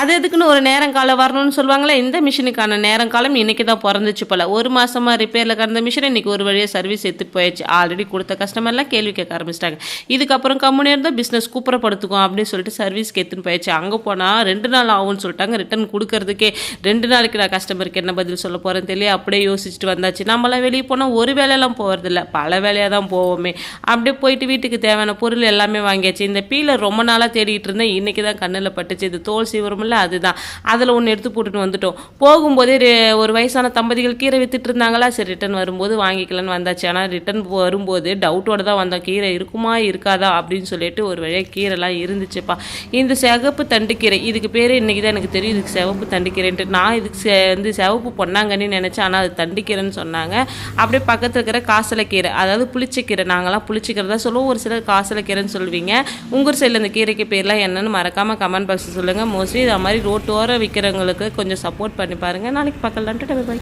அது எதுக்குன்னு ஒரு நேரம் காலம் வரணும்னு சொல்லுவாங்களே இந்த மிஷினுக்கான நேரம் காலம் இன்னைக்கு தான் பிறந்துச்சு போல. ஒரு மாசமா ரிப்பேரில் கிடந்த மிஷின் இன்னைக்கு ஒரு வழியாக சர்வீஸ் எடுத்துட்டு போயிடுச்சு ஆல்ரெடி கொடுத்த கஸ்டமர்லாம் கேள்வி கேட்க ஆரம்பிச்சிட்டாங்க. இதுக்கப்புறம் கம்பெனி இருந்தால் பிஸ்னஸ் கூப்பிடப்படுத்துக்கும் அப்படின்னு சொல்லிட்டு சர்வீஸ்க்கு எடுத்துன்னு போயிடுச்சு அங்கே போனால் ரெண்டு நாள் ஆகும்னு சொல்லிட்டாங்க. ரிட்டர்ன் கொடுக்கறதுக்கே ரெண்டு நாளைக்கு நான் கஸ்டமருக்கு என்ன பதில் சொல்ல போகிறேன்னு தெரியல அப்படியே யோசிச்சுட்டு வந்தாச்சு. நம்மளாம் வெளியே போனால் ஒரு வேலையெல்லாம் போகிறதில்ல பல வேலையாக தான் போவோமே. அப்படியே போயிட்டு வீட்டுக்கு தேவையான பொருள் எல்லாமே வாங்கியாச்சு. இந்த பீலர் ரொம்ப நாளாக தேடிட்டு இருந்தேன். இன்னைக்கு தான் கண்ணில் பட்டுச்சு. இது தோல் சீவரமில்ல அதுதான். அதில் ஒன்று எடுத்து போட்டுட்டு வந்துட்டோம். போகும்போதே ஒரு வயசான தம்பதிகள் கீரை வித்துட்டு இருந்தாங்களா? சரி ரிட்டன் வரும்போது வாங்கிக்கலான்னு வந்தாச்சு. ஆனால் ரிட்டன் வரும்போது டவுட்டோட தான் வந்தோம். கீரை இருக்குமா இருக்காதா? அப்படின்னு சொல்லிட்டு ஒரு வழியாக கீரைலாம் இருந்துச்சுப்பா. இந்த சிகப்பு தண்டுக்கீரை இதுக்கு பேர் இன்றைக்கி தான் எனக்கு தெரியும். இதுக்கு சிவப்பு தண்டுக்கீரைன்ட்டு நான் இதுக்கு செ- வந்து சிவப்பு பொன்னாங்கன்னு நினச்சேன். ஆனால் அது தண்டுக்கீரைன்னு சொன்னாங்க. அப்படியே பக்கத்தில் இருக்கிற காசலைக்கீரை அதாவது புளிச்சக்கீரை நாங்களாம் புளிச்சிக்கிறதா தான் சொல்லுவோம். ஒரு சிலர் காசலைக்கீரைன்னு சொல்லுவீங்க. உங்கள் சைடில் இந்த கீரைக்கு பேர்லாம் என்னன்னு மறக்காமல் கமெண்ட் பாக்ஸில் சொல்லுங்கள் மோஸ்ட்லி இது மாதிரி ரோட்டோரம் விற்கிறவங்களுக்கு கொஞ்சம் சப்போர்ட் பண்ணி பாருங்கள் நாளைக்கு பார்க்கலான்ட்டு பாய்